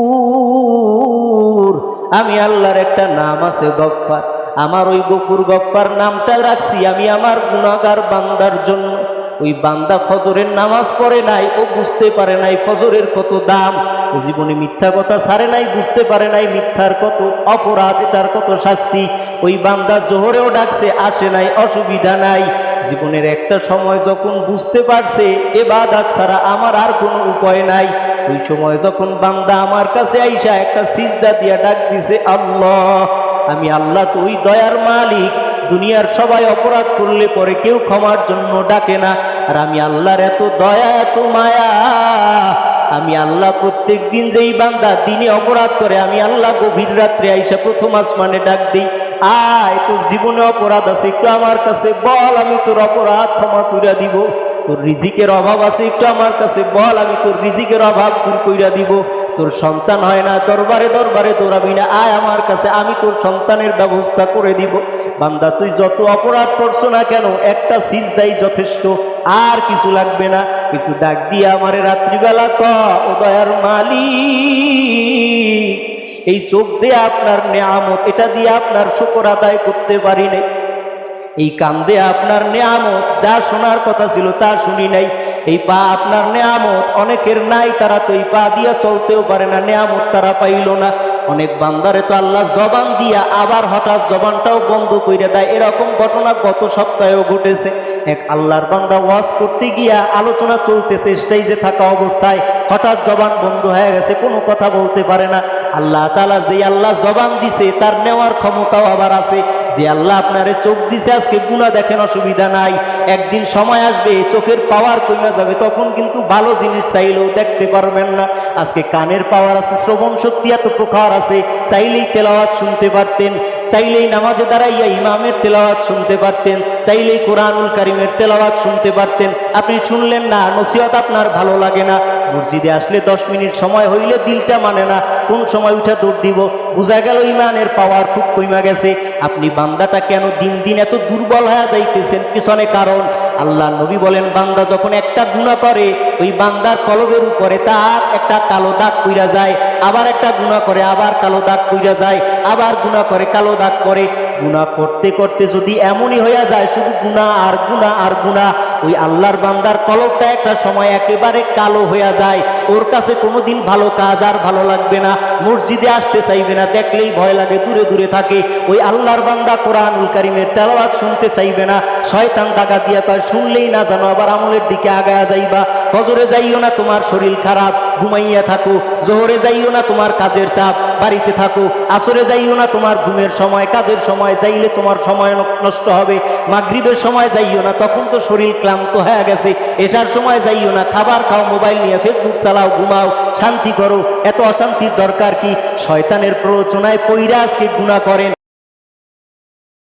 গফুর। আমি আল্লাহর একটা নাম আছে গফফার। আমার ওই গফুর গফফার নামটা রাখছি আমি আমার গুণাগার বান্দার জন্য। ওই বান্দা ফজরের নামাজ পড়ে নাই, ও বুঝতে পারে নাই ফজরের কত দাম। জীবনে মিথ্যা কথা ছাড়ে নাই, বুঝতে পারে নাই মিথ্যার কত অপরাধ, এটার কত শাস্তি। ওই বান্দা জোহরেও ডাকছে, আসে নাই, অসুবিধা নাই। জীবনের একটা সময় যখন বুঝতে পারছে, এবাদাত ছাড়া আমার আর কোনো উপায় নাই। ওই সময় যখন বান্দা আমার কাছে আইসা একটা সিজদা দিয়া ডাক দিছে, আল্লাহ, আমি আল্লাহ তো ওই দয়ার মালিক। দুনিয়ার সবাই অপরাধ করলে পরে কেউ ক্ষমার জন্য ডাকে না। আর আমি আল্লাহর এত দয়া, এত মায়া। আমি আল্লাহ প্রত্যেক দিন যেই বান্দা দিনে অপরাধ করে, আমি আল্লাহ গভীর রাত্রে আইসা প্রথম আসমানে ডাক দিই, আয়, তোর জীবনে অপরাধ আছে, একটু আমার কাছে বল, আমি তোর অপরাধ ক্ষমা কইরা দিব। তোর রিজিকের অভাব আছে, একটু আমার কাছে বল, আমি তোর রিজিকের অভাব দূর কইরা দিব। তোর সন্তান হয় না, দরবারে দরবারে দৌড়াবি না, আয় আমার কাছে, আমি তোর সন্তানের ব্যবস্থা করে দিব। বান্দা, তুই যত অপরাধ করছ না কেন, একটা সিজ সিজদাই যথেষ্ট, আর কিছু লাগবে না। একটু ডাক দিয়ে আমারে রাত্রিবেলা ক, ও দয়ার মালিক, এই চোখ দিয়ে আপনার নেয়ামত, এটা দিয়ে আপনার শুকর আদায় করতে পারি নাই। এই কান্দে আপনার নেয়ামত, যা শোনার কথা ছিল তা শুনি নাই। এই পা আপনার নেয়ামত, অনেকের নাই, তারা তো এই পা দিয়া চলতেও পারে না, নেয়ামত তারা পাইল না। অনেক বান্দারে তো আল্লাহ জবান দিয়া আবার হঠাৎ জবানটাও বন্ধ করে দেয়। এরকম ঘটনা গত সপ্তাহেও ঘটেছে। এক আল্লাহর বান্দা ওয়াজ করতে গিয়া আলোচনা চলতেছে স্টেজে থাকা অবস্থায় হঠাৎ জবান বন্ধ হয়ে গেছে, কোনো কথা বলতে পারে না। আল্লাহ তালা যে আল্লাহ জবান দিছে, তার নেওয়ার ক্ষমতাও আবার আছে। যে আল্লাহ আপনারে চোখ দিছে, আজকে গুণা দেখেন অসুবিধা নাই। একদিন সময় আসবে চোখের পাওয়ার কমে যাবে, তখন কিন্তু ভালো জিনিস চাইলেও দেখতে পারবেন না। আজকে কানের পাওয়ার আছে, শ্রবণ শক্তি এত প্রকার আছে, চাইলেই তেলাওয়াত শুনতে পারতেন। চাইলেই নামাজে দাঁড়াইয়া ইমামের তেলাওয়াত শুনতে পারতেন, চাইলেই কোরআনুল কারিমের তেলাওয়াত শুনতে পারতেন। আপনি শুনলেন না, নসিহত আপনার ভালো লাগে না। মসজিদে আসলে দশ মিনিট সময় হইলে দিলটা মানে না, কোন সময় উঠে দৌড় দিব। বোঝা গেল ইমানের পাওয়ার খুব কইমা গেছে। আপনি বান্দাটা কেন দিন দিন এত দুর্বল হয়ে যাইতেছেন? পিছনে কারণ, আল্লাহ নবী বলেন, বান্দা যখন একটা গুণা করে, ওই বান্দার কলবের উপরে তার একটা কালো দাগ কইরা যায়। আবার একটা গুণা করে, আবার কালো দাগ কইরা যায়, আবার গুণা করে, কালো দাগ করে। গুণা করতে করতে যদি এমনই হইয়া যায়, শুধু গুণা আর গুণা আর গুণা, ওই আল্লাহর বান্দার কলবটা একটা সময় একেবারে কালো হইয়া যায়। ওর কাছে কোনোদিন ভালো কাজ আর ভালো লাগবে না, মসজিদে আসতে চাইবে না, দেখলেই ভয় লাগে, দূরে দূরে থাকে। ওই আল্লাহর বান্দা কোরআনুল কারিমের তেলাওয়াত শুনতে চাইবে না, শয়তান টাকা দিয়া কয়, শুনলেই না জানো, আবার আমলের দিকে আগায়া যাইবা। ফজরে যাইও না, তোমার শরীর খারাপ, ঘুমাইয়া থাকো। জোহরে যাইও না, তোমার কাজের চাপ, বাড়িতে থাকো। আসরে যাইও না, তোমার ঘুমের সময়, কাজের সময়, যাইলে তোমার সময় নষ্ট হবে। মাগরিবের সময় যাইও না, তখন তো শরীর ক্লান্ত হয়ে গেছে। এসার সময় যাইও না, খাবার খাও, মোবাইল নিয়ে ফেসবুক চালাও, ঘুমাও, শান্তি করো। এত অশান্তির দরকার কি? শয়তানের প্ররোচনায় পৈরা আজকে গুণা করেন।